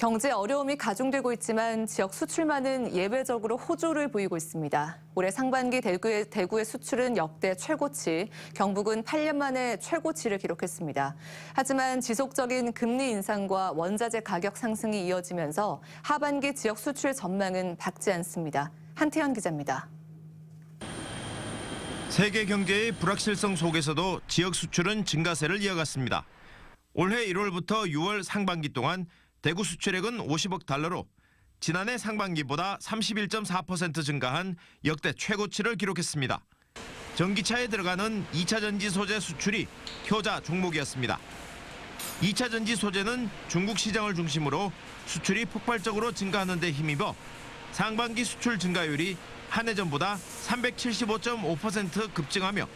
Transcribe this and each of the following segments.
경제 어려움이 가중되고 있지만 지역 수출만은 예외적으로 호조를 보이고 있습니다. 올해 상반기 대구의, 대구의 수출은 역대 최고치, 경북은 8년 만에 최고치를 기록했습니다. 하지만 지속적인 금리 인상과 원자재 가격 상승이 이어지면서 하반기 지역 수출 전망은 밝지 않습니다. 한태현 기자입니다. 세계 경제의 불확실성 속에서도 지역 수출은 증가세를 이어갔습니다. 올해 1월부터 6월 상반기 동안 대구 수출액은 50억 달러로 지난해 상반기보다 31.4% 증가한 역대 최고치를 기록했습니다. 전기차에 들어가는 2차 전지 소재 수출이 효자 종목이었습니다. 2차 전지 소재는 중국 시장을 중심으로 수출이 폭발적으로 증가하는 데 힘입어 상반기 수출 증가율이 한 해 전보다 375.5% 급증하며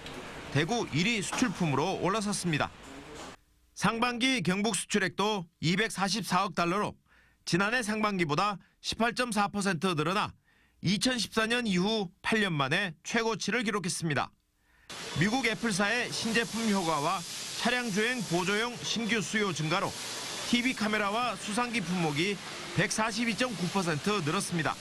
대구 1위 수출품으로 올라섰습니다. 상반기 경북 수출액도 244억 달러로 지난해 상반기보다 18.4% 늘어나 2014년 이후 8년 만에 최고치를 기록했습니다. 미국 애플사의 신제품 효과와 차량 주행 보조용 신규 수요 증가로 TV 카메라와 수상기 품목이 142.9% 늘었습니다.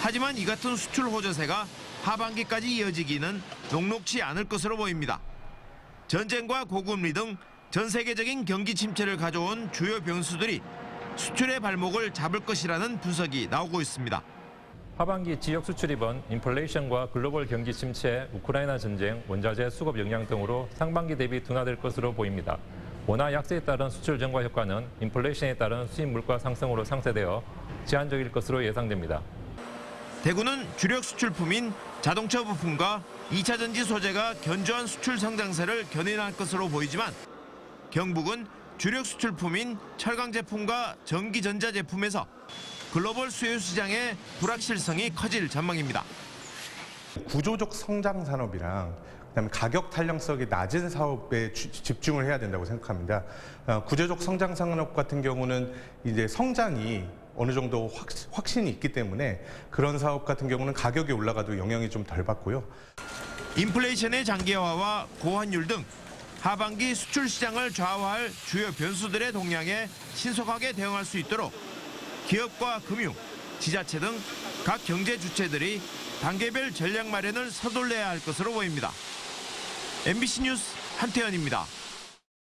하지만 이 같은 수출 호조세가 하반기까지 이어지기는 녹록지 않을 것으로 보입니다. 전쟁과 고금리 등 전 세계적인 경기 침체를 가져온 주요 변수들이 수출의 발목을 잡을 것이라는 분석이 나오고 있습니다. 하반기 지역 수출입은 인플레이션과 글로벌 경기 침체, 우크라이나 전쟁, 원자재 수급 영향 등으로 상반기 대비 둔화될 것으로 보입니다. 원화 약세에 따른 수출 증가 효과는 인플레이션에 따른 수입 물가 상승으로 상쇄되어 제한적일 것으로 예상됩니다. 대구는 주력 수출품인 자동차 부품과 2차 전지 소재가 견조한 수출 성장세를 견인할 것으로 보이지만 경북은 주력 수출품인 철강 제품과 전기 전자 제품에서 글로벌 수요 시장의 불확실성이 커질 전망입니다. 구조적 성장 산업이랑 그다음에 가격 탄력성이 낮은 사업에 주- 집중을 해야 된다고 생각합니다. 어, 구조적 성장 산업 같은 경우는 이제 성장이 어느 정도 확, 확신이 있기 때문에 그런 사업 같은 경우는 가격이 올라가도 영향이 좀 덜 받고요. 인플레이션의 장기화와 고환율 등 하반기 수출 시장을 좌우할 주요 변수들의 동향에 신속하게 대응할 수 있도록 기업과 금융, 지자체 등 각 경제 주체들이 단계별 전략 마련을 서둘러야 할 것으로 보입니다. MBC 뉴스 한태현입니다.